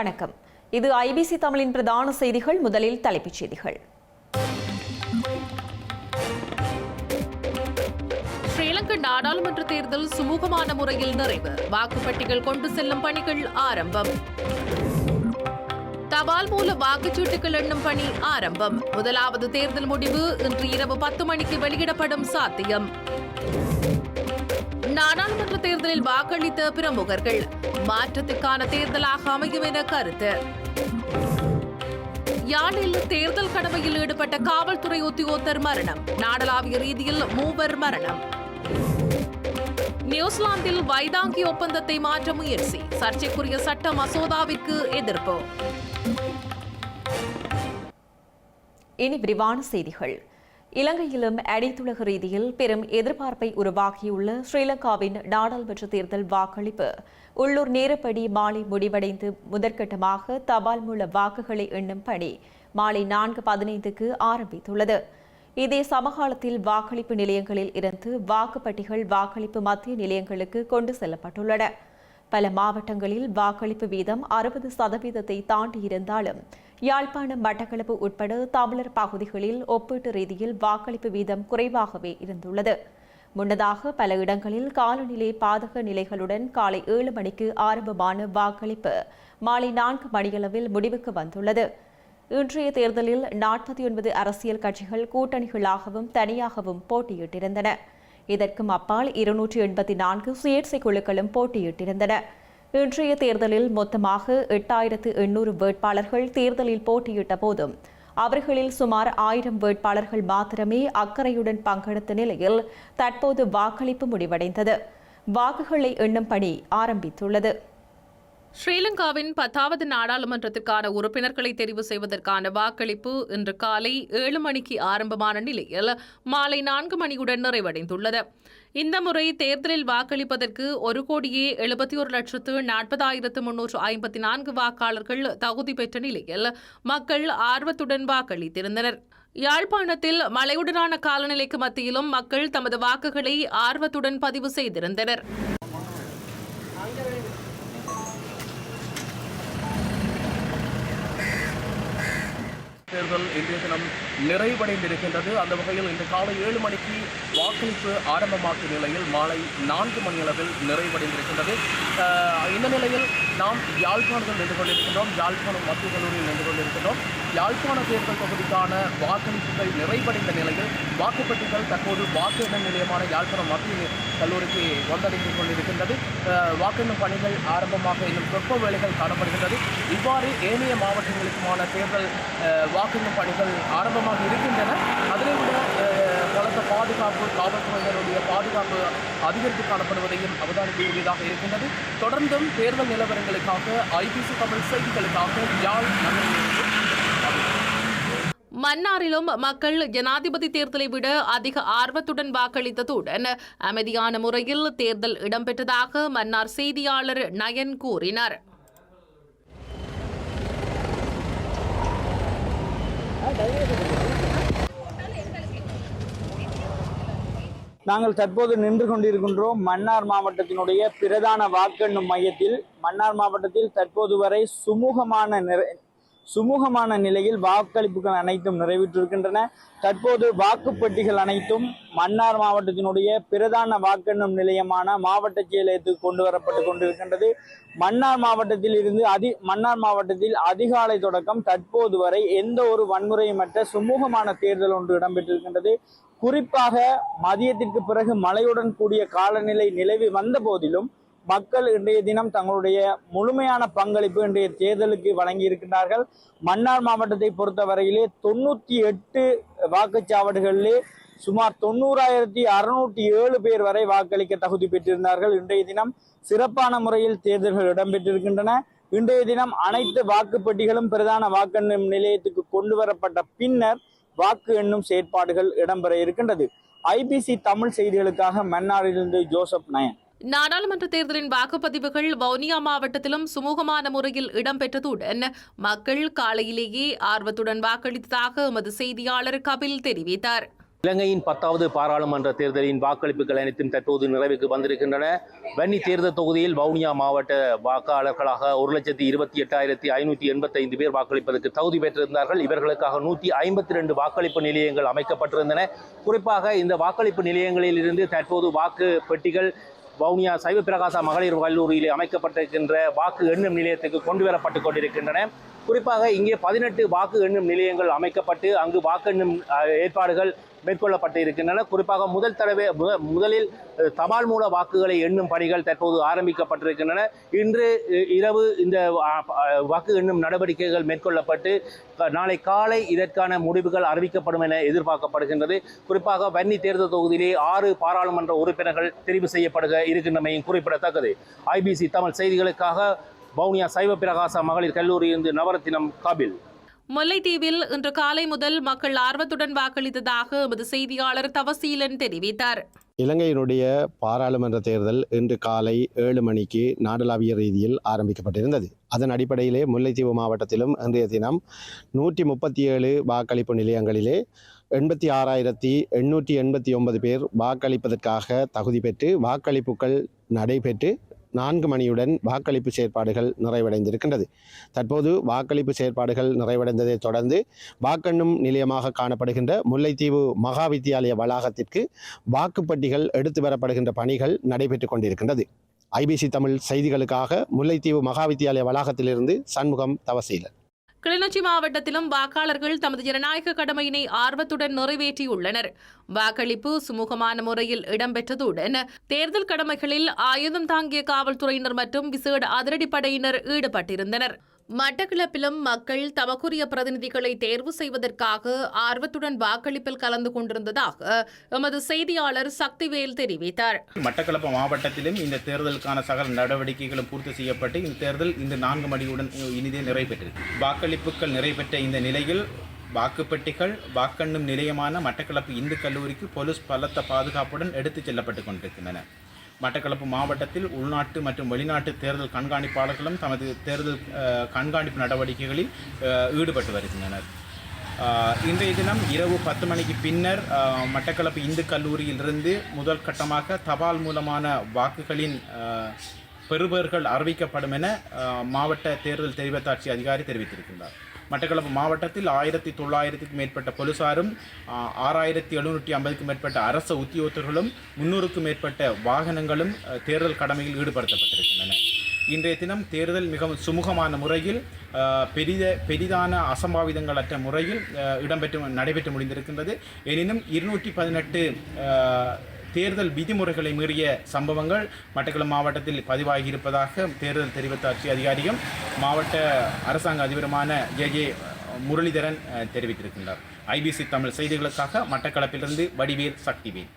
வணக்கம். இது ஐபிசி தமிழின் பிரதான செய்திகள் முதலில் தலைப்புச் செய்திகள். ஸ்ரீலங்கா நாடாளுமன்ற தேர்தல் சுமூகமான முறையில் நிறைவு. வாக்குப்பட்டிகள் கொண்டு செல்லும் பணிகள் ஆரம்பம். தபால் மூல வாக்குச்சீட்டுகள் எண்ணும் பணி ஆரம்பம். முதலாவது தேர்தல் முடிவு இன்று இரவு பத்து மணிக்கு வெளியிடப்படும் சாத்தியம். நாடாளுமன்ற தேர்தலில் வாக்களித்த பிரமுகர்கள் மாற்றத்திற்கான தேர்தலாக அமையும் என கருத்து. யாழில் தேர்தல் கடமையில் ஈடுபட்ட காவல்துறை உத்தியோகத்தர் மரணம். நாடளாவிய ரீதியில் மூவர் மரணம். நியூசிலாந்தில் வைதாங்கி ஒப்பந்தத்தை மாற்ற முயற்சி. சர்ச்சைக்குரிய சட்ட மசோதாவிற்கு எதிர்ப்பு. இனி விரிவான செய்திகள். இலங்கையிலும் அடித்துலக ரீதியில் பெரும் எதிர்பார்ப்பை உருவாக்கியுள்ள ஸ்ரீலங்காவின் நாடாளுமன்ற தேர்தல் வாக்களிப்பு. உள்ளூர் நேரப்படி மாலை முடிவடைந்து முதற்கட்டமாக தபால் மூல வாக்குகளை எண்ணும் பணி மாலை நான்கு பதினைந்துக்கு ஆரம்பித்துள்ளது. இதே சமகாலத்தில் வாக்களிப்பு நிலையங்களில் இருந்து வாக்குப்பட்டிகள் வாக்களிப்பு மத்திய நிலையங்களுக்கு கொண்டு செல்லப்பட்டுள்ளன. பல மாவட்டங்களில் வாக்களிப்பு வீதம் அறுபது சதவீதத்தை தாண்டியிருந்தாலும் யாழ்ப்பாணம் மட்டக்களப்பு உட்பட தமிழர் பகுதிகளில் ஒப்பீட்டு ரீதியில் வாக்களிப்பு வீதம் குறைவாகவே இருந்துள்ளது. முன்னதாக பல இடங்களில் காலநிலை பாதக நிலைகளுடன் காலை ஏழு மணிக்கு ஆரம்பமான வாக்களிப்பு மாலை நான்கு மணியளவில் முடிவுக்கு வந்துள்ளது. இன்றைய தேர்தலில் நாற்பத்தி ஒன்பது அரசியல் கட்சிகள் கூட்டணிகளாகவும் தனியாகவும் போட்டியிட்டிருந்தன. இதற்கும் அப்பால் இருநூற்றி எண்பத்தி நான்கு சுயேட்சை குழுக்களும் போட்டியிட்டிருந்தன. இன்றைய தேர்தலில் மொத்தமாக எட்டாயிரத்து எண்ணூறு வேட்பாளர்கள் தேர்தலில் போட்டியிட்ட போதும் அவர்களில் சுமார் ஆயிரம் வேட்பாளர்கள் மாத்திரமே அக்கறையுடன் பங்கெடுத்த நிலையில் தற்போது வாக்களிப்பு முடிவடைந்தது. வாக்குகளை எண்ணும் பணி ஆரம்பித்துள்ளது. ஸ்ரீலங்காவின் பத்தாவது நாடாளுமன்றத்திற்கான உறுப்பினர்களை தெரிவு செய்வதற்கான வாக்களிப்பு இன்று காலை ஏழு மணிக்கு ஆரம்பமான நிலையில் மாலை நான்கு மணியுடன் நிறைவடைந்துள்ளது. இந்த முறை தேர்தலில் வாக்களிப்பதற்கு ஒரு கோடியே எழுபத்தி ஒரு லட்சத்து நாற்பதாயிரத்து முன்னூற்று ஐம்பத்தி நான்கு வாக்காளர்கள் தகுதி பெற்ற நிலையில் மக்கள் ஆர்வத்துடன் வாக்களித்திருந்தனர். யாழ்ப்பாணத்தில் மழையுடனான காலநிலைக்கு மத்தியிலும் மக்கள் தமது வாக்குகளை ஆர்வத்துடன் பதிவு செய்திருந்தனர். தேர்தல் இன்றைய தினம் நிறைவடைந்திருக்கின்றது. அந்த வகையில் இன்று காலை ஏழு மணிக்கு வாக்களிப்பு ஆரம்பமாக்கும் நிலையில் மாலை நான்கு மணியளவில் நிறைவடைந்திருக்கின்றது. இந்த நிலையில் நாம் யாழ்ப்பாணத்தில் நின்று கொண்டிருக்கின்றோம். யாழ்ப்பாணம் மத்திய கல்லூரியில் நின்று கொண்டிருக்கின்றோம். யாழ்ப்பாண தேர்தல் தொகுதிக்கான வாக்களிப்புகள் நிறைவடைந்த நிலையில் வாக்குப்பட்டிகள் தற்போது வாக்கு எண்ணம் நிலையமான யாழ்ப்பாணம் மத்திய கல்லூரிக்கு வந்தடைந்து கொண்டிருக்கின்றது. அஹ், வாக்கெண்ணும் பணிகள் ஆரம்பமாக இன்னும் சொற்ப வேலைகள் காணப்படுகின்றது. இவ்வாறு ஏனைய மாவட்டங்களுக்குமான தேர்தல் அஹ், வாக்கெண்ணும் பணிகள் ஆரம்பமாக இருக்கின்றன. அதனை விட பலத்த பாதுகாப்பு காவல்துறையினருடைய பாதுகாப்பு அதிகரித்து காணப்படுவதையும் அவதானிக்கக்கூடியதாக இருக்கின்றது. தொடர்ந்தும் தேர்தல் நிலவரங்களுக்காக ஐபிசி தமிழ் செய்திகளுக்காக யாழ் நகரிலிருந்து மன்னாரிலும் மக்கள் ஜனாதிபதி தேர்தலை விட அதிக ஆர்வத்துடன் வாக்களித்ததுடன் அமைதியான முறையில் தேர்தல் இடம்பெற்றதாக மன்னார் செய்தியாளர் நயன் கூறினார். நாங்கள் தற்போது நின்று கொண்டிருக்கின்றோம் மன்னார் மாவட்டத்தினுடைய பிரதான வாக்கெண்ணும் மையத்தில். மன்னார் மாவட்டத்தில் தற்போது வரை சுமூகமான நிறை சுமூகமான நிலையில் வாக்களிப்புகள் அனைத்தும் நிறைவேற்றிருக்கின்றன. தற்போது வாக்குப்பெட்டிகள் அனைத்தும் மன்னார் மாவட்டத்தினுடைய பிரதான வாக்கெண்ணும் நிலையமான மாவட்ட செயலகத்துக்கு கொண்டு வரப்பட்டு கொண்டிருக்கின்றது. மன்னார் மாவட்டத்தில் இருந்து அதி மன்னார் மாவட்டத்தில் அதிகாலை தொடக்கம் தற்போது வரை எந்த ஒரு வன்முறையுமற்ற சுமூகமான தேர்தல் ஒன்று இடம்பெற்றிருக்கின்றது. குறிப்பாக மதியத்திற்கு பிறகு மழையுடன் கூடிய காலநிலை நிலவி வந்த போதிலும் மக்கள் இன்றைய தினம் தங்களுடைய முழுமையான பங்களிப்பு இன்றைய தேர்தலுக்கு வழங்கி இருக்கின்றார்கள். மன்னார் மாவட்டத்தை பொறுத்தவரையிலே தொண்ணூத்தி எட்டு வாக்குச்சாவடிகளிலே சுமார் தொண்ணூறாயிரத்தி அறுநூற்றி ஏழு பேர் வரை வாக்களிக்க தகுதி பெற்றிருந்தார்கள். இன்றைய தினம் சிறப்பான முறையில் தேர்தல்கள் இடம்பெற்றிருக்கின்றன. இன்றைய தினம் அனைத்து வாக்குப்பெட்டிகளும் பிரதான வாக்கெண்ணும் நிலையத்துக்கு கொண்டு வரப்பட்ட பின்னர் வாக்கு எண்ணும் செயற்பாடுகள் இடம்பெற இருக்கின்றது. ஐபிசி தமிழ் செய்திகளுக்காக மன்னாரிலிருந்து ஜோசப் நயன். நாடாளுமன்ற தேர்தலின் வாக்குப்பதிவுகள் வவுனியா மாவட்டத்திலும் சுமூகமான முறையில் இடம்பெற்றதுடன் மக்கள் காலையிலேயே ஆர்வத்துடன் வாக்களித்ததாக எமது செய்தியாளர் கபில் தெரிவித்தார். இலங்கையின் பத்தாவது பாராளுமன்ற தேர்தலின் வாக்களிப்புகள் அனைத்தும் தற்போது நிறைவுக்கு வந்திருக்கின்றன. வன்னி தேர்தல் தொகுதியில் வவுனியா மாவட்ட வாக்காளர்களாக ஒரு லட்சத்தி இருபத்தி எட்டாயிரத்தி ஐநூற்றி எண்பத்தைந்து பேர் வாக்களிப்பதற்கு தகுதி பெற்றிருந்தார்கள். இவர்களுக்காக நூற்றி ஐம்பத்தி ரெண்டு வாக்களிப்பு நிலையங்கள் அமைக்கப்பட்டிருந்தன. குறிப்பாக இந்த வாக்களிப்பு நிலையங்களில் இருந்து தற்போது வாக்கு பெட்டிகள் வவுனியா சைவ பிரகாசா மகளிர் கல்லூரியிலே அமைக்கப்பட்டிருக்கின்ற வாக்கு எண்ணும் நிலையத்துக்கு கொண்டு வரப்பட்டு கொண்டிருக்கின்றன. குறிப்பாக இங்கே பதினெட்டு வாக்கு எண்ணும் நிலையங்கள் அமைக்கப்பட்டு அங்கு வாக்கு எண்ணும் ஏற்பாடுகள் மேற்கொள்ளப்பட்டு இருக்கின்றன குறிப்பாக முதல் தடவை முத- முதலில் தபால் மூல வாக்குகளை எண்ணும் பணிகள் தற்போது ஆரம்பிக்கப்பட்டிருக்கின்றன. இன்று இரவு இந்த வாக்கு எண்ணும் நடவடிக்கைகள் மேற்கொள்ளப்பட்டு க- நாளை காலை இதற்கான முடிவுகள் அறிவிக்கப்படும் என எதிர்பார்க்கப்படுகின்றது. குறிப்பாக வன்னி தேர்தல் தொகுதியிலே ஆறு பாராளுமன்ற உறுப்பினர்கள் தெரிவு செய்யப்படுக இருக்கின்றமையும் குறிப்பிடத்தக்கது. ஐபிசி தமிழ் செய்திகளுக்காக வவுனியா சைவ பிரகாச மகளிர் கல்லூரியிலிருந்து நவரத்தினம் காபில். முல்லைத்தீவில் இன்று காலை முதல் மக்கள் ஆர்வத்துடன் வாக்களித்ததாக எமது செய்தியாளர் தவசீலன் தெரிவித்தார். இலங்கையினுடைய பாராளுமன்ற தேர்தல் இன்று காலை ஏழு மணிக்கு நாடளாவிய ரீதியில் ஆரம்பிக்கப்பட்டிருந்தது. அதன் அடிப்படையிலே முல்லைத்தீவு மாவட்டத்திலும் இன்றைய தினம் நூற்றி முப்பத்தி ஏழு வாக்களிப்பு நிலையங்களிலே எண்பத்தி ஆறாயிரத்தி எண்ணூற்றி எண்பத்தி ஒன்பது பேர் வாக்களிப்பதற்காக தகுதி பெற்று வாக்களிப்புகள் நடைபெற்று நான்கு மணியுடன் வாக்களிப்பு செயற்பாடுகள் நிறைவடைந்திருக்கின்றது. தற்போது வாக்களிப்பு செயற்பாடுகள் நிறைவடைந்ததைத் தொடர்ந்து வாக்கெண்ணும் நிலையமாக காணப்படுகின்ற முல்லைத்தீவு மகா வித்தியாலய வளாகத்திற்கு வாக்குப்பட்டிகள் எடுத்து வரப்படுகின்ற பணிகள் நடைபெற்று கொண்டிருக்கின்றது. ஐபிசி தமிழ் செய்திகளுக்காக முல்லைத்தீவு மகா வித்தியாலய வளாகத்திலிருந்து சண்முகம் தவசீலன். கிளிநொச்சி மாவட்டத்திலும் வாக்காளர்கள் தமது ஜனநாயக கடமையினை ஆர்வத்துடன் நிறைவேற்றியுள்ளனர். வாக்களிப்பு சுமூகமான முறையில் இடம்பெற்றதுடன் தேர்தல் கடமைகளில் ஆயுதம் தாங்கிய காவல்துறையினர் மற்றும் விசேட அதிரடிப்படையினர் ஈடுபட்டிருந்தனர். மட்டக்களப்பிலும் மக்கள் தமக்குரிய பிரதிநிதிகளை தேர்வு செய்வதற்காக ஆர்வத்துடன் வாக்களிப்பில் கலந்து கொண்டிருந்ததாக எமது செய்தியாளர் சக்திவேல் தெரிவித்தார். மட்டக்களப்பு மாவட்டத்திலும் இந்த தேர்தலுக்கான சகல நடவடிக்கைகளும் பூர்த்தி செய்யப்பட்டு இந்த தேர்தல் இந்த நான்கு மணியுடன் இனிதே நிறைவேற்றது வாக்களிப்புகள் நிறைவேற்ற இந்த நிலையில் வாக்குப்பெட்டிகள் வாக்கெண்ணும் நிலையமான மட்டக்களப்பு இந்து கல்லூரிக்கு போலீஸ் பலத்த பாதுகாப்புடன் எடுத்துச் செல்லப்பட்டு கொண்டிருக்கின்றன. மட்டக்களப்பு மாவட்டத்தில் உள்நாட்டு மற்றும் வெளிநாட்டு தேர்தல் கண்காணிப்பாளர்களும் தமது தேர்தல் கண்காணிப்பு நடவடிக்கைகளில் ஈடுபட்டு வருகின்றனர். இன்றைய தினம் இரவு பத்து மணிக்கு பின்னர் மட்டக்களப்பு இந்து கல்லூரியிலிருந்து முதல் கட்டமாக தபால் மூலமான வாக்குகளின் பெறுபவர்கள் அறிவிக்கப்படும் என மாவட்ட தேர்தல் தெரிவத்தாட்சி அதிகாரி தெரிவித்திருக்கின்றார். மட்டக்களப்பு மாவட்டத்தில் ஆயிரத்தி தொள்ளாயிரத்துக்கும் மேற்பட்ட போலீசாரும் ஆறாயிரத்தி எழுநூற்றி ஐம்பதுக்கும் மேற்பட்ட அரச உத்தியோகத்தர்களும் முன்னூறுக்கும் மேற்பட்ட வாகனங்களும் தேர்தல் கடமையில் ஈடுபடுத்தப்பட்டிருக்கின்றன. இன்றைய தினம் தேர்தல் மிகவும் சுமூகமான முறையில் பெரித பெரிதான அசம்பாவிதங்களற்ற முறையில் இடம்பெற்று நடைபெற்று முடிந்திருக்கின்றது. எனினும் இருநூற்றி பதினெட்டு தேர்தல் விதிமுறைகளை மீறிய சம்பவங்கள் மட்டக்களப்பு மாவட்டத்தில் பதிவாகி இருப்பதாக தேர்தல் தெரிவித்தாட்சி அதிகாரியும் மாவட்ட அரசாங்க அதிபருமான ஜே ஜே முரளிதரன் தெரிவித்திருக்கின்றார். ஐபிசி தமிழ் செய்திகளுக்காக மட்டக்களப்பிலிருந்து வடிவேல் சக்திவேல்.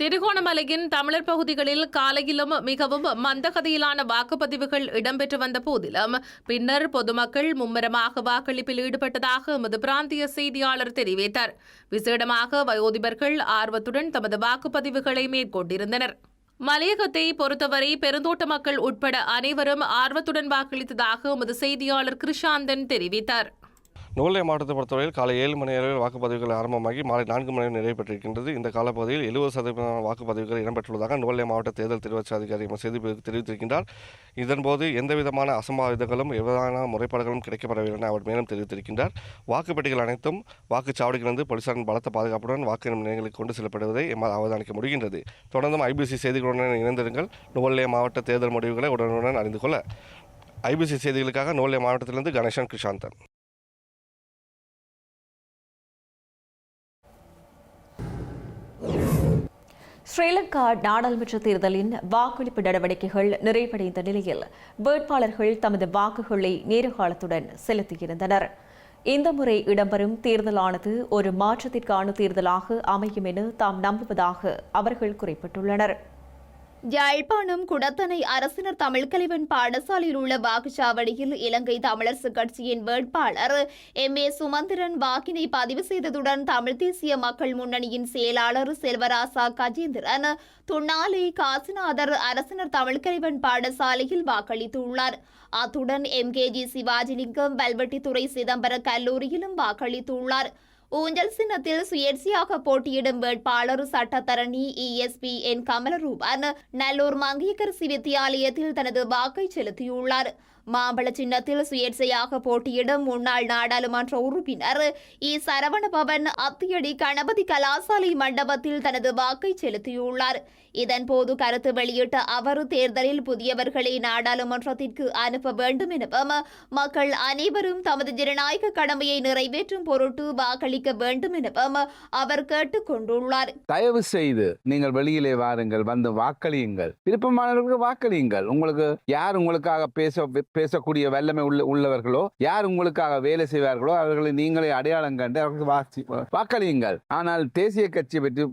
திருகோணமலையின் தமிழர் பகுதிகளில் காலையிலும் மிகவும் மந்தகதியிலான வாக்குப்பதிவுகள் இடம்பெற்று வந்த போதிலும் பின்னர் பொதுமக்கள் மும்முரமாக வாக்களிப்பில் ஈடுபட்டதாக எமது பிராந்திய செய்தியாளர் தெரிவித்தார். விசேடமாக வயோதிபர்கள் ஆர்வத்துடன் தமது வாக்குப்பதிவுகளை மேற்கொண்டிருந்தனர். மலையகத்தை பொறுத்தவரை பெருந்தோட்ட மக்கள் உட்பட அனைவரும் ஆர்வத்துடன் வாக்களித்ததாக எமது செய்தியாளர் கிருஷாந்தன் தெரிவித்தார். நுவல்லை மாவட்டத்தை பொறுத்தவரையில் காலை ஏழு மணி அளவில் வாக்குப்பதிவுகள் ஆரம்பமாகி மாலை நான்கு மணி நிறைவு இந்த காலப்பகுதியில் எழுபது சதவீதமான வாக்குப்பதிவுகள் இடம்பெற்றுள்ளதாக நுவல்லை மாவட்ட தேர்தல் திருவச்சி அதிகாரி செய்தி தெரிவித்திருக்கின்றார். இதன்போது எந்தவிதமான அசம்பாவிதங்களும் எவ்விதமான முறைப்பாடுகளும் கிடைக்கப்படவில்லை என அவர் மேலும் தெரிவித்திருக்கின்றார். வாக்குப்பெட்டிகள் அனைத்தும் வாக்குச்சாவடிகளிலிருந்து போலீசாரின் பலத்த பாதுகாப்புடன் வாக்கு நிலையங்களுக்கு கொண்டு செல்லப்படுவதை எம்மால் அவதானிக்க முடிகின்றது. தொடர்ந்தும் ஐபிசி செய்திகளுடன் இணைந்திருங்கள். நுவல்லே மாவட்ட தேர்தல் முடிவுகளை உடனுடன் அறிந்து கொள்ள. ஐபிசி செய்திகளுக்காக நுவல்லே மாவட்டத்திலிருந்து கணேசன் கிருஷாந்தன். ஸ்ரீலங்கா நாடாளுமன்ற தேர்தலின் வாக்களிப்பு நடவடிக்கைகள் நிறைவடைந்த நிலையில் வேட்பாளர்கள் தமது வாக்குகளை நேரகாலத்துடன் செலுத்தியிருந்தனர். இந்த முறை இடம்பெறும் தேர்தலானது ஒரு மாற்றத்திற்கான தேர்தலாக அமையும் என தாம் நம்புவதாக அவர்கள் குறிப்பிட்டுள்ளனர். யாழ்ப்பாணம் குடத்தனை அரசினர் தமிழ்கலைவன் பாடசாலையில் உள்ள வாக்குச்சாவடியில் இலங்கை தமிழரசு கட்சியின் வேட்பாளர் எம். ஏ. சுமந்திரன் வாக்கினை பதிவு செய்ததுடன் தமிழ் தேசிய மக்கள் முன்னணியின் செயலாளர் செல்வராசா கஜேந்திரன் துண்ணாலை காசிநாதர் அரசினர் தமிழ்கலைவன் பாடசாலையில் வாக்களித்துள்ளார். அத்துடன் M. K. G. Sivajilingam Valvettithurai Chidambara கல்லூரியிலும் வாக்களித்துள்ளார். ஊஞ்சல் சின்னத்தில் சுயேட்சையாக போட்டியிடும் வேட்பாளர் சட்டத்தரணி இஎஸ்பி என் கமலரூபன் நல்லூர் மங்கையக்கரசி வித்தியாலயத்தில் தனது வாக்கை செலுத்தியுள்ளார். மாம்பழ சின்னத்தில் சுயேட்சையாக போட்டியிடும் முன்னாள் நாடாளுமன்ற உறுப்பினர் இ. சரவணபவன் அத்தியடி கணபதி கலாசாலை மண்டபத்தில் தனது வாக்கை செலுத்தியுள்ளார். இதன்போது கருத்து வெளியிட்ட அவர் தேர்தலில் புதியவர்களை நாடாளுமன்றத்திற்கு அனுப்ப வேண்டும் எனவும் மக்கள் அனைவரும் தமது ஜனநாயக கடமையை நிறைவேற்றும் பொருட்டு வாக்களிக்க வேண்டும் எனவும் அவர் கேட்டுக் கொண்டுள்ளார். தயவு செய்து நீங்கள் வெளியிலே வாருங்கள் வந்து வாக்களியுங்கள். விருப்பமானவர்களுக்கு வாக்களியுங்கள். உங்களுக்கு யார் உங்களுக்காக பேச பேசக்கூடிய வல்லமை உள்ள உள்ளவர்களோ யார் உங்களுக்காக வேலை செய்வார்களோ அவர்களை நீங்களே அடையாளம் கண்டு அவர்களுக்கு வாக்களியுங்கள். ஆனால் தேசிய கட்சியை பற்றி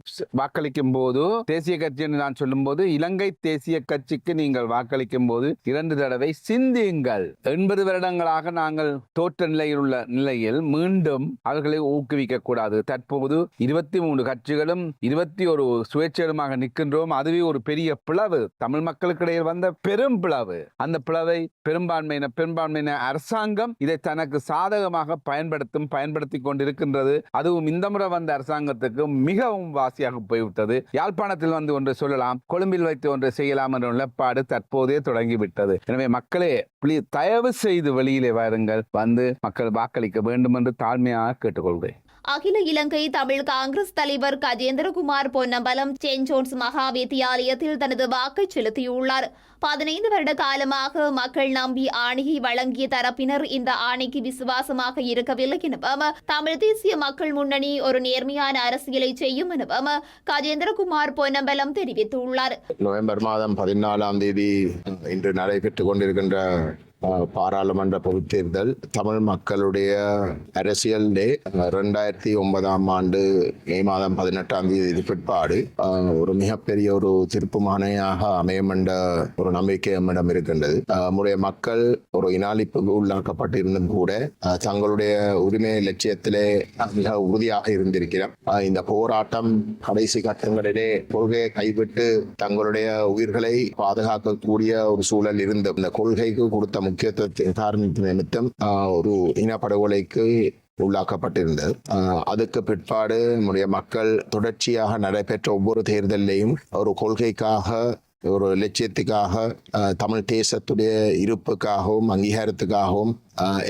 வாக்களிக்கும் போது தேசிய கட்சி என்று நான் சொல்லும்போது இலங்கை தேசிய கட்சிக்கு நீங்கள் வாக்களிக்கும் போது இரண்டு தடவை சிந்தியுங்கள். எண்பது வருடங்களாக நாங்கள் தோற்ற நிலையில் உள்ள நிலையில் மீண்டும் அவர்களை ஊக்குவிக்க கூடாது. தற்போது இருபத்தி மூன்று கட்சிகளும் இருபத்தி ஒரு சுயேட்சையுமாக நிற்கின்றோம். அதுவே ஒரு பெரிய பிளவு. தமிழ் மக்களுக்கிடையில் வந்த பெரும் பிளவு. அந்த பிளவை பெரும்பான்மையின பெரும்பான்மையின அரசாங்கம் இதை தனக்கு சாதகமாக பயன்படுத்தும் பயன்படுத்தி கொண்டிருக்கின்றது. அதுவும் இந்த முறை வந்த அரசாங்கத்துக்கு மிகவும் வாசியாக போய்விட்டது. யாழ்ப்பாணத்தில் வந்து ஒன்று சொல்லலாம். கொழும்பில் வைத்து ஒன்று செய்யலாம் என்ற நிலப்பாடு தற்போதே தொடங்கிவிட்டது. எனவே மக்களே தயவு செய்து வெளியிலே வாருங்கள். வந்து மக்கள் வாக்களிக்க வேண்டும் என்று தாழ்மையாக கேட்டுக்கொள்கிறேன். அகில இலங்கை தமிழ் காங்கிரஸ் தலைவர் கஜேந்திரகுமார் பொன்னம்பலம் சென்ட் மகா வித்தியாலயத்தில் தனது வாக்கை செலுத்தியுள்ளார். பதினைந்து வருட காலமாக மக்கள் நம்பி ஆணையை வழங்கிய தரப்பினர் இந்த ஆணைக்கு விசுவாசமாக இருக்கவில்லை எனவும் தமிழ் தேசிய மக்கள் முன்னணி ஒரு நேர்மையான அரசியலை செய்யும் எனவும் கஜேந்திரகுமார் பொன்னம்பலம் தெரிவித்துள்ளார். நவம்பர் மாதம் பதினாலாம் தேதி இன்று நடைபெற்றுக் கொண்டிருக்கின்ற பாராளுமன்ற பொதுத்தேர்தல் தமிழ் மக்களுடைய அரசியல் ரெண்டாயிரத்தி ஒன்பதாம் ஆண்டு மே மாதம் பதினெட்டாம் தேதி பிற்பாடு. ஒரு மிகப்பெரிய ஒரு திருப்புமானையாக அமையும் என்ற ஒரு நம்பிக்கை நம்மிடம் இருக்கின்றது. நம்முடைய மக்கள் ஒரு இனாளிப்புக்கு உள்ளாக்கப்பட்டிருந்தும் கூட தங்களுடைய உரிமை லட்சியத்திலே மிக உறுதியாக இருந்திருக்கிறோம். இந்த போராட்டம் கடைசி கட்டங்களிலே கொள்கையை கைவிட்டு தங்களுடைய உயிர்களை பாதுகாக்கக்கூடிய ஒரு சூழல் இருந்த இந்த கொள்கைக்கு கொடுத்த முக்கியத்துவத்தை காரணத்தின் நிமித்தம் ஒரு இனப்படுகொலைக்கு உள்ளாக்கப்பட்டிருந்தது. அதுக்கு பிற்பாடு நம்முடைய மக்கள் தொடர்ச்சியாக நடைபெற்ற ஒவ்வொரு தேர்தலையும் ஒரு கொள்கைக்காக ஒரு லட்சியத்துக்காக தமிழ் தேசத்துடைய இருப்புக்காகவும் அங்கீகாரத்துக்காகவும்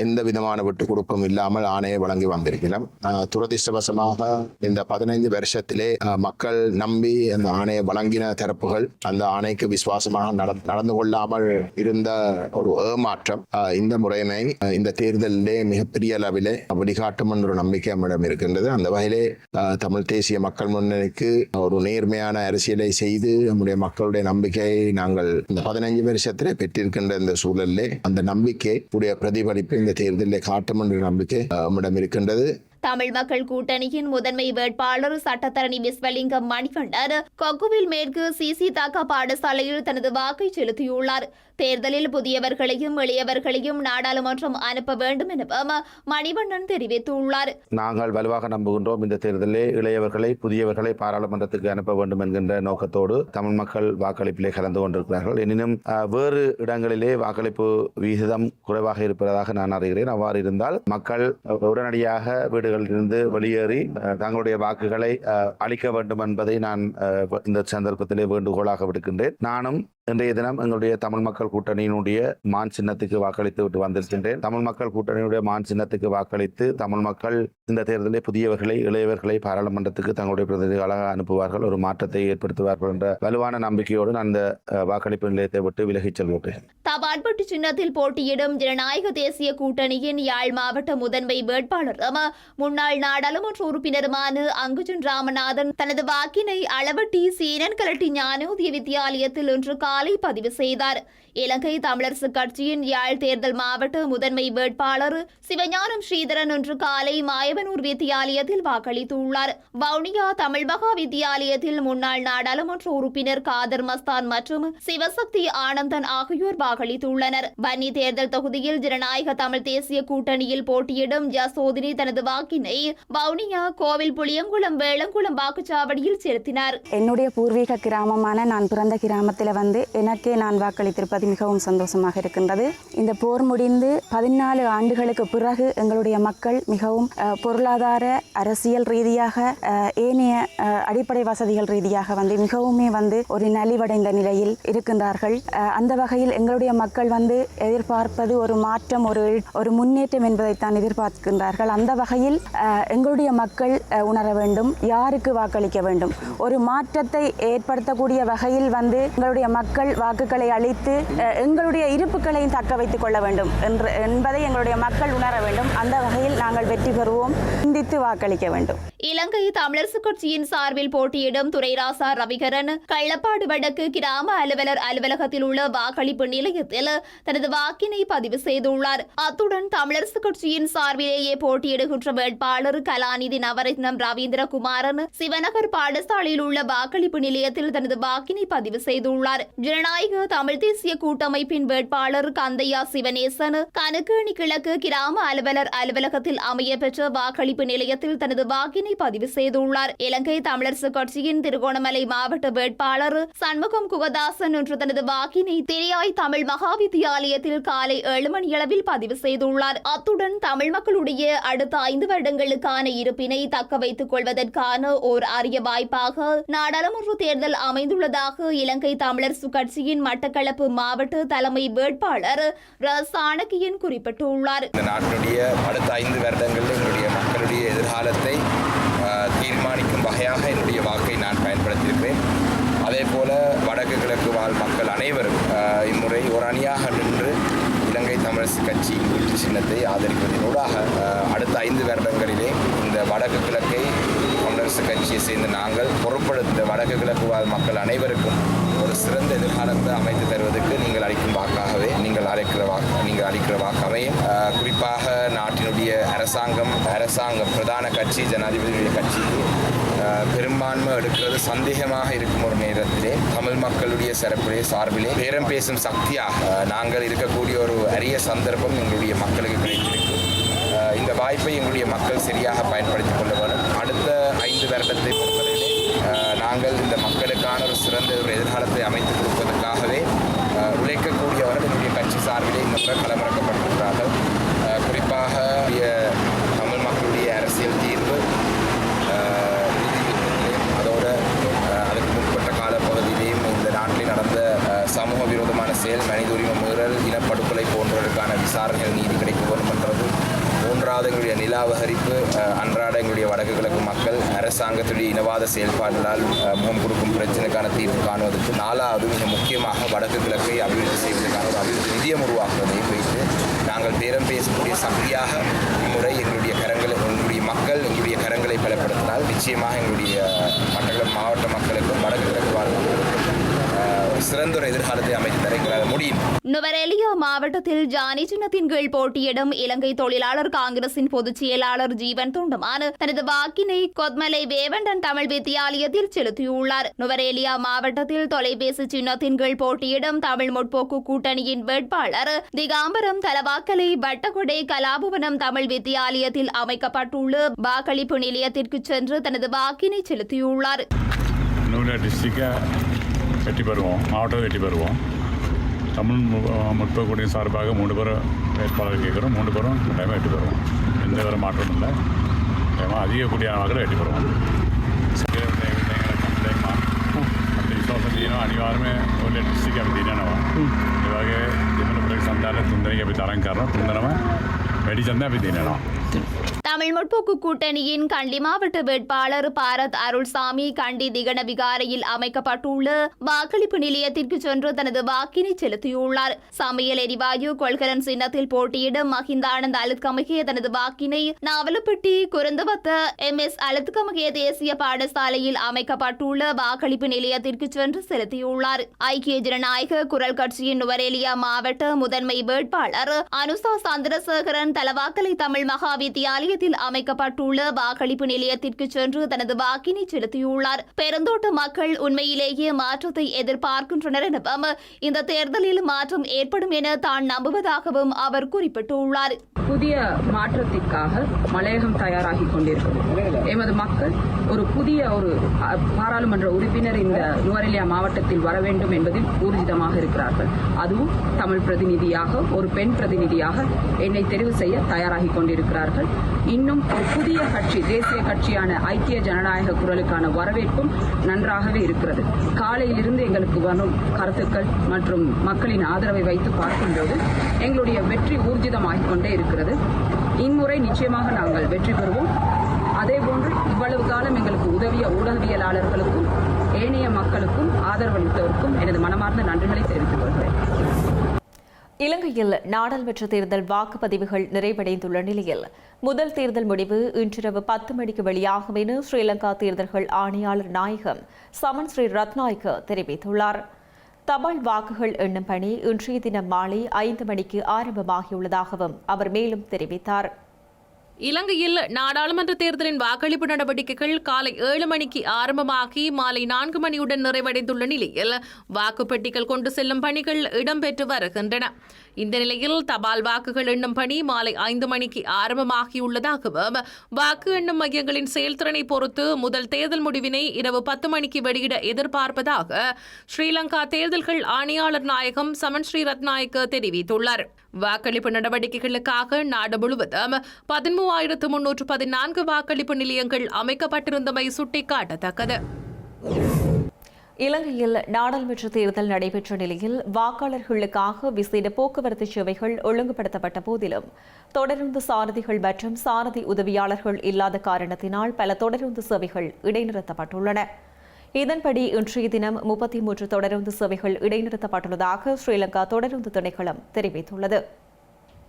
எந்த விதமான விட்டு கொடுப்பும் இல்லாமல் ஆணையை வழங்கி வந்திருக்கிறோம் துரதிருஷ்டவசமாக இந்த பதினைந்து வருஷத்திலே மக்கள் நம்பி அந்த ஆணையை வழங்கின தரப்புகள் அந்த ஆணைக்கு விசுவாசமாக நடந்து கொள்ளாமல் இருந்த ஒரு ஏமாற்றம் இந்த முறைமை இந்த தேர்தலிலே மிகப்பெரிய அளவிலே வழிகாட்டும் என்ற நம்பிக்கை நம்மிடம் இருக்கின்றது அந்த வகையிலே தமிழ் தேசிய மக்கள் முன்னணிக்கு ஒரு நேர்மையான அரசியலை செய்து நம்முடைய மக்களுடைய நம்பிக்கையை நாங்கள் இந்த பதினைஞ்சு வருஷத்திலே பெற்றிருக்கின்ற இந்த சூழலிலே அந்த நம்பிக்கை உடைய பிரதிபலி பிரதிபலிப்பு இந்த தேர்தலில் காட்டும் என்ற நம்பிக்கை நம்மிடம் இருக்கின்றது தமிழ் மக்கள் கூட்டணியின் முதன்மை வேட்பாளர் சட்டத்தரணி விஸ்வலிங்கம் மணிகண்டன் கொக்குவில் மேற்கு சிசி தாக்கா பாடசாலையில் தனது வாக்கை செலுத்தியுள்ளார். தேர்தலில் புதியவர்களையும் எளியவர்களையும் நாடாளுமன்றம் அனுப்ப வேண்டும் எனவும் மணிவண்ணன் தெரிவித்துள்ளார். நாங்கள் வலுவாக நம்புகின்றோம். இந்த தேர்தலில் இளையவர்களை புதியவர்களை பாராளுமன்றத்துக்கு அனுப்ப வேண்டும் என்கின்ற நோக்கத்தோடு தமிழ் மக்கள் வாக்களிப்பிலே கலந்து கொண்டிருக்கிறார்கள். எனினும் அஹ், வேறு இடங்களிலே வாக்களிப்பு விகிதம் குறைவாக இருப்பதாக நான் அறிகிறேன். அவ்வாறு இருந்தால் மக்கள் உடனடியாக வீடு வீடுகளிலிருந்து வெளியேறி தங்களுடைய வாக்குகளை அளிக்க வேண்டும் என்பதை நான் இந்த சந்தர்ப்பத்திலே வேண்டுகோளாக விடுக்கின்றேன். நானும் இன்றைய தினம் எங்களுடைய தமிழ் மக்கள் கூட்டணியினுடைய மான் சின்னத்துக்கு வாக்களித்து விட்டு வந்திருக்கின்றேன். தமிழ் மக்கள் கூட்டணியுடைய மான் சின்னத்துக்கு வாக்களித்து தமிழ் மக்கள் இந்த தேர்தலில் புதியவர்களை இளையவர்களை பாராளுமன்றத்துக்கு தங்களுடைய பிரதிநிதிகளாக அனுப்புவார்கள். ஒரு மாற்றத்தை ஏற்படுத்துவார்கள் என்ற வலுவான நம்பிக்கையோடு நான் இந்த வாக்களிப்பு நிலையத்தை விட்டு விலகிச் செல்கிறேன் தபால்பட்டு சின்னத்தில் போட்டியிடும் ஜனநாயக தேசிய கூட்டணியின் யாழ் மாவட்ட முதன்மை வேட்பாளரும் முன்னாள் நாடாளுமன்ற உறுப்பினருமான அங்குஜன் ராமநாதன் தனது வாக்கினை அளவட்டி சீனன் கலட்டி ஞானோதய வித்தியாலயத்தில் இன்று காலை பதிவு செய்தார். இலங்கை தமிழரசு கட்சியின் யாழ் தேர்தல் மாவட்ட முதன்மை வேட்பாளர் சிவஞானம் ஸ்ரீதரன் இன்று காலை மாயவனூர் வித்தியாலயத்தில் வாக்களித்துள்ளார். வவுனியா தமிழ் மகா வித்தியாலயத்தில் முன்னாள் நாடாளுமன்ற உறுப்பினர் காதர் மஸ்தான் மற்றும் சிவசக்தி ஆனந்தன் ஆகியோர் வாக்களித்துள்ளனர். பன்னி தேர்தல் தொகுதியில் ஜனநாயக தமிழ் தேசிய கூட்டணியில் போட்டியிடும் ஜசோதினி தனது வாக்கினை வவுனியா கோவில் புளியங்குளம் வேளங்குளம் வாக்குச்சாவடியில் செலுத்தினார். என்னுடைய பூர்வீக கிராமமான நான் பிறந்த கிராமத்தில் வந்து எனக்கே நான் வாக்களித்திருப்பது மிகவும் சந்தோஷமாக இருக்கின்றது. இந்த போர் முடிந்து பதினாலு ஆண்டுகளுக்கு பிறகு எங்களுடைய மக்கள் மிகவும் பொருளாதார அரசியல் ரீதியாக ஏனைய அடிப்படை வசதிகள் ரீதியாக வந்து மிகவுமே வந்து ஒரு நலிவடைந்த நிலையில் இருக்கின்றார்கள். அந்த வகையில் எங்களுடைய மக்கள் வந்து எதிர்பார்ப்பது ஒரு மாற்றம் ஒரு ஒரு முன்னேற்றம் என்பதைத்தான் எதிர்பார்க்கின்றார்கள். அந்த வகையில் எங்களுடைய மக்கள் உணர வேண்டும் யாருக்கு வாக்களிக்க வேண்டும்? ஒரு மாற்றத்தை ஏற்படுத்தக்கூடிய வகையில் வந்து எங்களுடைய மக்கள் மக்கள் வாக்குகளை அளித்து எங்களுடைய இருப்புகளையும் தக்க வைத்துக் கொள்ள வேண்டும் என்று என்பதை எங்களுடைய மக்கள் உணர வேண்டும். அந்த வகையில் நாங்கள் வெற்றி பெறுவோம். சிந்தித்து வாக்களிக்க வேண்டும். இலங்கை தமிழரசு கட்சியின் சார்பில் போட்டியிடும் துரைராசா ரவிகரன் கள்ளப்பாடு வடக்கு கிராம அலுவலர் அலுவலகத்தில் உள்ள வாக்களிப்பு நிலையத்தில் தனது வாக்கினை பதிவு செய்துள்ளார். அத்துடன் தமிழரசு கட்சியின் சார்பிலேயே போட்டியிடுகின்ற வேட்பாளர் கலாநிதி நவரத்னம் ரவீந்திரகுமாரன் சிவநகர் பாடசாலையில் உள்ள வாக்களிப்பு நிலையத்தில் தனது வாக்கினை பதிவு செய்துள்ளார். ஜனநாயக தமிழ் தேசிய கூட்டமைப்பின் வேட்பாளர் கந்தையா சிவனேசன் கனுக்கேணி கிழக்கு கிராம அலுவலர் அலுவலகத்தில் அமைய பெற்ற வாக்களிப்பு நிலையத்தில் தனது வாக்கினை பதிவு செய்துள்ளார். இலங்கை தமிழரசு கட்சியின் திருகோணமலை மாவட்ட வேட்பாளர் சண்முகம் குகதாசன் என்று தனது வாக்கினை திரியாய் தமிழ் மகா வித்தியாலயத்தில் காலை ஏழு மணியளவில் பதிவு செய்துள்ளார். அத்துடன் தமிழ் மக்களுடைய அடுத்த ஐந்து வருடங்களுக்கான இருப்பினை தக்க வைத்துக் கொள்வதற்கான ஓர் அரிய வாய்ப்பாக நாடாளுமன்ற தேர்தல் அமைந்துள்ளதாக இலங்கை தமிழரசு கட்சியின் மட்டக்களப்பு மாவட்ட தலைமை வேட்பாளர் ர சாணக்கியன் குறிப்பிட்டுள்ளார். இந்த நாட்டினுடைய அடுத்த ஐந்து வருடங்களில் என்னுடைய மக்களுடைய எதிர்காலத்தை ஆஹ், தீர்மானிக்கும் வகையாக என்னுடைய வாக்கை நான் பயன்படுத்தியிருக்கிறேன் அதே போல வடக்கு கிழக்கு வாழ் மக்கள் அனைவரும் இம்முறை ஒரு அணியாக நின்று இலங்கை தமிழரசு கட்சி வீட்டு சின்னத்தை ஆதரிப்பதனூடாக அடுத்த ஐந்து வருடங்களிலே இந்த வடக்கு கிழக்கை தமிழரசு கட்சியை சேர்ந்து நாங்கள் பொறுப்படுத்த வடக்கு கிழக்கு மக்கள் அனைவருக்கும் ஒரு சிறந்த எதிர்காலத்தை அமைத்து தருவதற்கு நீங்கள் அளிக்கும் வாக்காகவே நீங்கள் அழைக்கிற வாக்கு நீங்கள் அளிக்கிற வாக்கு அமையும் குறிப்பாக நாட்டினுடைய அரசாங்கம் அரசாங்கம் பிரதான கட்சி ஜனாதிபதியுடைய கட்சிக்கு பெரும்பான்மை எடுக்கிறது சந்தேகமாக இருக்கும் ஒரு நேரத்திலே. தமிழ் மக்களுடைய சிறப்புடைய சார்பிலே பேரம் பேசும் சக்தியாக நாங்கள் இருக்கக்கூடிய ஒரு அரிய சந்தர்ப்பம் எங்களுடைய மக்களுக்கு கிடைத்திருக்கு. இந்த வாய்ப்பை எங்களுடைய மக்கள் சரியாக பயன்படுத்திக் கொள்ள வேண்டும். அடுத்த ஐந்து வருடத்தை பொறுத்தவரையிலே நாங்கள் இந்த மக்களுக்கான ஒரு சிறந்த ஒரு எதிர்காலத்தை அமைத்துக் கொடுப்பதற்காகவே உழைக்கக்கூடியவர்கள் எங்களுடைய கட்சி சார்பிலே இந்த முறை களமிறக்கப்பட்டிருக்கிறார்கள் குறிப்பாக தமிழ் மக்களுடைய அரசியல் தீர்வு செயல் மனித உரிமை மீறல் இனப்படுகொலை போன்றவருக்கான விசாரணைகள் நீதி கிடைக்க வேண்டும் என்றது. மூன்றாவது எங்களுடைய நிலாபகரிப்பு அன்றாட எங்களுடைய வடக்கு கிழக்கு மக்கள் அரசாங்கத்துடைய இனவாத செயல்பாடுகளால் முகம் கொடுக்கும் பிரச்சனைக்கான தீர்வு காணுவதற்கு நாலாவது மிக முக்கியமாக வடக்கு கிழக்கை அபிவிருத்தி செய்வதற்கான ஒரு அபிவிருத்தி நிதியம் உருவாக்குவதை வைத்து நாங்கள் பேரம் பேசக்கூடிய சக்தியாக இம்முறை எங்களுடைய கரங்களை எங்களுடைய மக்கள் எங்களுடைய கரங்களை பலப்படுத்தினால் நிச்சயமாக எங்களுடைய மட்டக்களப்பு மாவட்ட மக்களுக்கும் வடக்கு கிழக்கு வாழ் சிறந்த ஒரு எதிர்காலத்தை அமைத்து தர எங்களால் முடியும். நுவரேலியா மாவட்டத்தில் ஜானி சின்னத்தின் கீழ் போட்டியிடும் இலங்கை தொழிலாளர் காங்கிரசின் பொதுச் செயலாளர் ஜீவன் தொண்டமான் தனது வாக்கினை கொத்மலை வேவண்டன் தமிழ் வித்தியாலயத்தில் செலுத்தியுள்ளார். நுவரேலியா மாவட்டத்தில் தொலைபேசி சின்னத்தின் கீழ் போட்டியிடும் தமிழ் முற்போக்கு கூட்டணியின் வேட்பாளர் திகாம்பரம் தலவாக்கலை வட்டகொடை கலாபுவனம் தமிழ் வித்தியாலயத்தில் அமைக்கப்பட்டுள்ள வாக்களிப்பு நிலையத்திற்கு சென்று தனது வாக்கினை செலுத்தியுள்ளார். வெற்றி பெறுவோம் மாவட்டத்தில் வெற்றி பெறுவோம் தமிழ் முற்போக்கூடிய சார்பாக மூன்று பேரும் வேட்பாளர் கேட்குறோம். மூன்று பேரும் கட்டாயமாக வெற்றி பெறுவோம். எந்த வேறு மாற்றமும் இல்லை. கட்டாயமாக அதிக கூடிய வாக்கில் வெற்றி பெறுவோம். ചെയ്യുന്ന അനിവാര്യമേ ഒരു ലക്ഷ്യക്ക് അവർ തീരുമാനമാണ് ഇവാകെ ഇതിനുള്ള സന്താനം തുന്തനയ്ക്ക് അവർ തരാൻ കാരണം തുന്തനമേ മേടിച്ചെന്നേ അവർ തീരുമാനമാണ് தமிழ் முற்போக்கு கூட்டணியின் கண்டி மாவட்ட வேட்பாளர் பாரத் அருள்சாமி கண்டி திகன விகாரையில் அமைக்கப்பட்டுள்ள வாக்களிப்பு நிலையத்திற்கு சென்று தனது வாக்கினை செலுத்தியுள்ளார். சமையல் எரிவாயு கொள்கலன் சின்னத்தில் போட்டியிடும் மஹிந்தானந்த் அலுத்கமகே தனது வாக்கினை நாவலப்பட்டி குருந்தவத்த எம். எஸ். அலுத்கமகே தேசிய பாடசாலையில் அமைக்கப்பட்டுள்ள வாக்களிப்பு நிலையத்திற்கு சென்று செலுத்தியுள்ளார். ஐக்கிய ஜனநாயக குரல் கட்சியின் நுவரேலியா மாவட்ட முதன்மை வேட்பாளர் அனுசா சந்திரசேகரன் தலவாக்கலை தமிழ் மகாவித்தியாலய வித்தியாலயத்தில் அமைக்கப்பட்டுள்ள வாக்களிப்பு நிலையத்திற்கு சென்று தனது வாக்கினை செலுத்தியுள்ளார். பெருந்தோட்ட மக்கள் உண்மையிலேயே மாற்றத்தை எதிர்பார்க்கின்றனர் எனவும் இந்த தேர்தலில் மாற்றம் ஏற்படும் என தான் நம்புவதாகவும் அவர் குறிப்பிட்டுள்ளார். புதிய மாற்றத்திற்காக மலையகம் தயாராகி கொண்டிருக்கிறது. எமது மக்கள் ஒரு புதிய ஒரு பாராளுமன்ற உறுப்பினர் இந்த நுவரெலியா மாவட்டத்தில் வர வேண்டும் என்பதில் ஊர்ஜிதமாக இருக்கிறார்கள். அதுவும் தமிழ் பிரதிநிதியாக ஒரு பெண் பிரதிநிதியாக என்னை தெரிவு செய்ய தயாராகி கொண்டிருக்கிறார்கள். இன்னும் ஒரு புதிய கட்சி தேசிய கட்சியான ஐக்கிய ஜனநாயக குரலுக்கான வரவேற்பும் நன்றாகவே இருக்கிறது. காலையிலிருந்து எங்களுக்கு வரும் கருத்துக்கள் மற்றும் மக்களின் ஆதரவை வைத்து பார்க்கும்போது எங்களுடைய வெற்றி ஊர்ஜிதமாகிக் கொண்டே இருக்கிறது. இம்முறை நிச்சயமாக நாங்கள் வெற்றி பெறுவோம். அதேபோன்று இவ்வளவு காலம் எங்களுக்கு உதவிய ஊடகவியலாளர்களுக்கும் ஏனைய மக்களுக்கும் ஆதரவளித்தவருக்கும் எனது மனமார்ந்த நன்றிகளை தெரிவித்துக் கொள்கிறேன். இலங்கையில் நாடாளுமன்ற தேர்தல் வாக்குப்பதிவுகள் நிறைவடைந்துள்ள நிலையில் முதல் தேர்தல் முடிவு இன்றிரவு பத்து மணிக்கு வெளியாகும் என ஸ்ரீலங்கா தேர்தல்கள் ஆணையாளர் நாயகம் சமன் ஸ்ரீ ரத்நாயக்க தெரிவித்துள்ளார். தபால் வாக்குகள் எண்ணும் பணி இன்றைய தினம் மாலை ஐந்து மணிக்கு ஆரம்பமாகியுள்ளதாகவும் அவர் மேலும் தெரிவித்தார். இலங்கையில் நாடாளுமன்ற தேர்தலின் வாக்களிப்பு நடவடிக்கைகள் காலை ஏழு மணிக்கு ஆரம்பமாகி மாலை நான்கு மணியுடன் நிறைவடைந்துள்ள நிலையில் வாக்குப்பெட்டிகள் கொண்டு செல்லும் பணிகள் இடம்பெற்று வருகின்றன. இந்த நிலையில் தபால் வாக்குகள் எண்ணும் பணி மாலை ஐந்து மணிக்கு ஆரம்பமாகியுள்ளதாகவும் வாக்கு எண்ணும் மையங்களின் செயல்திறனை பொறுத்து முதல் தேர்தல் முடிவினை இரவு பத்து மணிக்கு வெளியிட எதிர்பார்ப்பதாக ஸ்ரீலங்கா தேர்தல்கள் ஆணையாளர் நாயகம் சமன் ஸ்ரீ ரத்நாயக்க தெரிவித்துள்ளார். வாக்களிப்பு நடவடிக்கைகளுக்காக நாடு முழுவதும் பதிமூவாயிரத்து முன்னூற்று பதினான்கு வாக்களிப்பு நிலையங்கள் அமைக்கப்பட்டிருந்தமை சுட்டிக்காட்டத்தக்கது. இலங்கையில் நாடாளுமன்ற தேர்தல் நடைபெற்ற நிலையில் வாக்காளர்களுக்காக விசேட போக்குவரத்து சேவைகள் ஒழுங்குபடுத்தப்பட்ட போதிலும் தொடருந்து சாரதிகள் மற்றும் சாரதி உதவியாளர்கள் இல்லாத காரணத்தினால் பல தொடருந்து சேவைகள் இடைநிறுத்தப்பட்டுள்ளன. இதன்படி இன்றைய தினம் முப்பத்தி மூன்று தொடருந்து சேவைகள் இடைநிறுத்தப்பட்டுள்ளதாக ஸ்ரீலங்கா தொடருந்து திணைக்களம் தெரிவித்துள்ளது.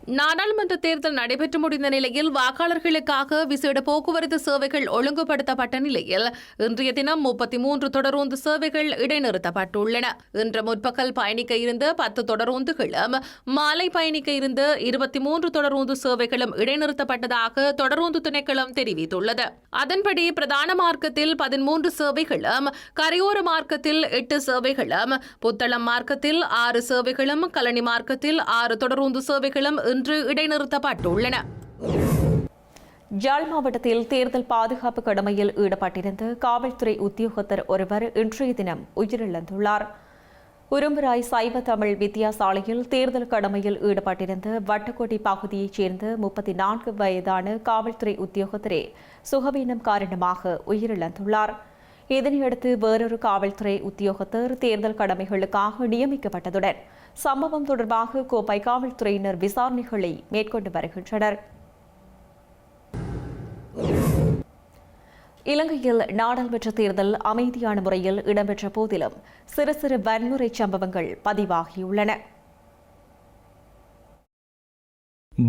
நாடாளுமன்ற தேர்தல் நடைபெற்று முடிந்த நிலையில் வாக்காளர்களுக்காக விசேட போக்குவரத்து சேவைகள் ஒழுங்குபடுத்தப்பட்ட நிலையில் இன்றைய தினம் முப்பத்தி மூன்று தொடரோந்து சேவைகள் இடைநிறுத்தப்பட்டுள்ளன. இன்று முற்பகல் பயணிக்க இருந்த பத்து தொடரோந்துகளும் மாலை பயணிக்க இருந்த இருபத்தி மூன்று தொடரோந்து சேவைகளும் இடைநிறுத்தப்பட்டதாக தொடரோந்து திணைக்களம் தெரிவித்துள்ளது. அதன்படி பிரதான மார்க்கத்தில் பதிமூன்று சேவைகளும் கரையோர மார்க்கத்தில் எட்டு சேவைகளும் புத்தளம் மார்க்கத்தில் ஆறு சேவைகளும் கலனி மார்க்கத்தில் ஆறு தொடரோந்து சேவைகளும் இன்று இடைநிறுத்தப்பட்டுள்ளன. ஜாழ் மாவட்டத்தில் தேர்தல் பாதுகாப்பு கடமையில் ஈடுபட்டிருந்த காவல்துறை உத்தியோகத்தர் ஒருவர் இன்றைய தினம் உயிரிழந்துள்ளார். உரும்பராய் சைவ தமிழ் வித்தியாசாலையில் தேர்தல் கடமையில் ஈடுபட்டிருந்த வட்டக்கோட்டை பகுதியைச் சேர்ந்த முப்பத்தி நான்கு வயதான காவல்துறை உத்தியோகத்தரே சுகவீனம் காரணமாக உயிரிழந்துள்ளார். இதனையடுத்து வேறொரு காவல்துறை உத்தியோகத்தர் தேர்தல் கடமைகளுக்காக நியமிக்கப்பட்டதுடன் சம்பவம் தொடர்பாக கோப்பை காவல்துறையினர் விசாரணைகளை மேற்கொண்டு வருகின்றனர். இலங்கையில் நாடாளுமன்ற தேர்தல் அமைதியான முறையில் இடம்பெற்ற போதிலும் சிறு சிறு வன்முறை சம்பவங்கள் பதிவாகியுள்ளன.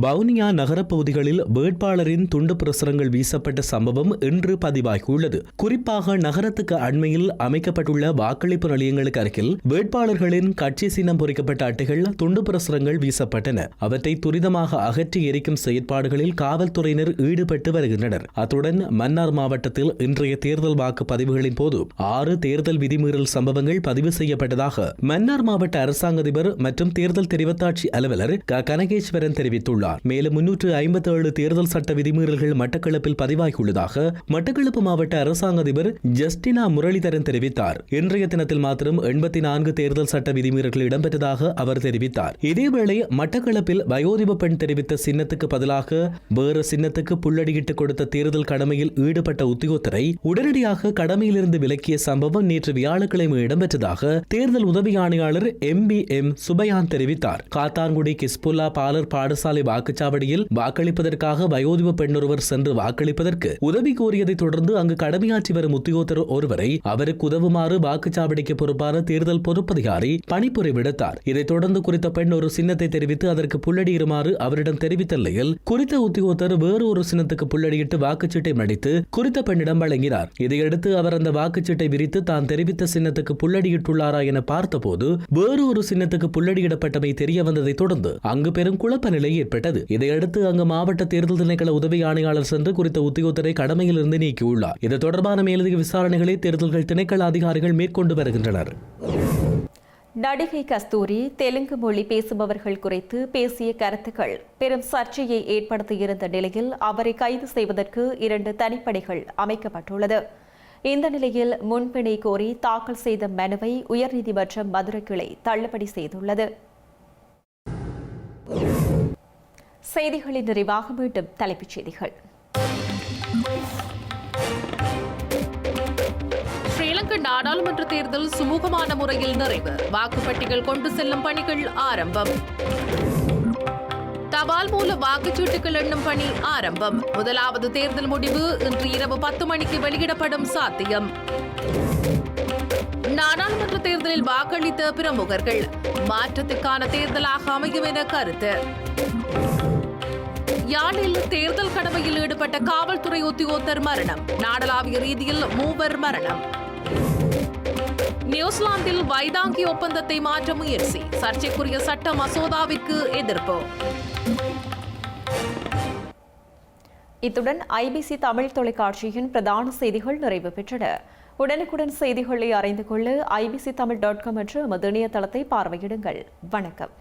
வவுனியா நகரப் பகுதிகளில் வேட்பாளரின் துண்டு பிரசுரங்கள் வீசப்பட்ட சம்பவம் இன்று பதிவாகியுள்ளது. குறிப்பாக நகரத்துக்கு அண்மையில் அமைக்கப்பட்டுள்ள வாக்களிப்பு நிலையங்களுக்கு அருகில் வேட்பாளர்களின் கட்சி சின்னம் பொறிக்கப்பட்ட அட்டைகள் துண்டு பிரசுரங்கள் வீசப்பட்டன. அவற்றை துரிதமாக அகற்றி எரிக்கும் செயற்பாடுகளில் காவல்துறையினர் ஈடுபட்டு வருகின்றனர். அத்துடன் மன்னார் மாவட்டத்தில் இன்றைய தேர்தல் வாக்கு பதிவுகளின் போது ஆறு தேர்தல் விதிமீறல் சம்பவங்கள் பதிவு செய்யப்பட்டதாக மன்னார் மாவட்ட அரசாங்க அதிபர் மற்றும் தேர்தல் தெரிவத்தாட்சி அலுவலர் க. கனகேஸ்வரன் தெரிவித்துள்ளார். மேலும் முன்னூற்று ஐம்பத்தி ஏழு தேர்தல் சட்ட விதிமீறல்கள் மட்டக்களப்பில் பதிவாகியுள்ளதாக மட்டக்களப்பு மாவட்ட அரசாங்க அதிபர் ஜஸ்டினா முரளிதரன் தெரிவித்தார். இன்றைய தினத்தில் மாத்திரம் எண்பத்தி நான்கு தேர்தல் சட்ட விதிமீறல்கள் இடம்பெற்றதாக அவர் தெரிவித்தார். இதேவேளை மட்டக்களப்பில் வயோதிப பெண் தெரிவித்த சின்னத்துக்கு பதிலாக வேறு சின்னத்துக்கு புள்ளடியிட்டு கொடுத்த தேர்தல் கடமையில் ஈடுபட்ட உத்தியோகத்தரை உடனடியாக கடமையிலிருந்து விலக்கிய சம்பவம் நேற்று வியாழக்கிழமை இடம்பெற்றதாக தேர்தல் உதவி ஆணையாளர் எம் பி எம் சுபயான் தெரிவித்தார். காத்தான்குடி கிஸ்புல்லா பாலர் பாடசாலை வாக்குச்சாவடியில் வாக்களிப்பதற்காக வயோதிப பெண்ணொருவர் சென்று வாக்களிப்பதற்கு உதவி கோரியதை தொடர்ந்து அங்கு கடமையாற்றி வரும் உத்தியோகத்தர் ஒருவரை அவருக்கு உதவுமாறு வாக்குச்சாவடிக்கு பொறுப்பான தேர்தல் பொறுப்பதிகாரி பணிப்புரை விடுத்தார். இதைத் தொடர்ந்து குறித்த பெண் ஒரு சின்னத்தை தெரிவித்து அதற்கு புள்ளடியுமாறு அவரிடம் தெரிவித்த நிலையில் குறித்த உத்தியோகத்தர் வேறு ஒரு சின்னத்துக்கு புள்ளடியிட்டு வாக்குச்சீட்டை மடித்து குறித்த பெண்ணிடம் வழங்கினார். இதையடுத்து அவர் அந்த வாக்குச்சீட்டை விரித்து தான் தெரிவித்த சின்னத்துக்கு புள்ளடியிட்டுள்ளாரா என பார்த்தபோது வேறு ஒரு சின்னத்துக்கு புள்ளடியிடப்பட்டமை தெரிய வந்ததை தொடர்ந்து அங்கு பெரும் குழப்ப நிலை ஏற்பட்டது. ஏற்பட்டது இதையடுத்து அங்கு மாவட்ட தேர்தல் திணைக்கள உதவி ஆணையாளர் சென்று குறித்த உத்தியோகத்தரை கடமையிலிருந்து நீக்கியுள்ளார். இது தொடர்பான மேலதிக விசாரணைகளை தேர்தல்கள் திணைக்கள அதிகாரிகள் மேற்கொண்டு வருகின்றனர். நடிகை கஸ்தூரி தெலுங்கு மொழி பேசுபவர்கள் குறித்து பேசிய கருத்துக்கள். பெரும் சர்ச்சையை ஏற்படுத்தியிருந்த நிலையில் அவரை கைது செய்வதற்கு இரண்டு தனிப்படைகள் அமைக்கப்பட்டுள்ளது. இந்த நிலையில் முன்பிணை கோரி தாக்கல் செய்த மனுவை உயர்நீதிமன்றம் மதுரை கிளை தள்ளுபடி செய்துள்ளது. செய்திகளின் நிறைவாக மீண்டும் தலைப்புச் செய்திகள். ஸ்ரீலங்கா நாடாளுமன்ற தேர்தல் சுமூகமான முறையில் நிறைவு. வாக்குப்பட்டிகள் கொண்டு செல்லும் பணிகள் ஆரம்பம். தபால் மூல வாக்குச்சீட்டுகள் எண்ணும் பணி ஆரம்பம். முதலாவது தேர்தல் முடிவு இன்று இரவு பத்து மணிக்கு வெளியிடப்படும் சாத்தியம். நாடாளுமன்ற தேர்தலில் வாக்களித்த பிரமுகர்கள் மாற்றத்துக்கான தேர்தலாக அமையும் என கருத்து. யாழில் தேர்தல் கடமையில் ஈடுபட்ட காவல்துறை உத்தியோகத்தர் மரணம். நாடளாவிய ரீதியில் மூவர் மரணம். நியூசிலாந்தில் வைதாங்கி ஒப்பந்தத்தை மாற்ற முயற்சி. சர்ச்சைக்குரிய சட்ட மசோதாவிற்கு எதிர்ப்பு. இத்துடன் ஐபிசி தமிழ் தொலைக்காட்சியின் பிரதான செய்திகள் நிறைவு பெற்றன. உடனுக்குடன் செய்திகளை அறிந்து கொள்ள ஐபிசி தமிழ் டாட் காம் என்ற எமது இணையதளத்தை பார்வையிடுங்கள். வணக்கம்.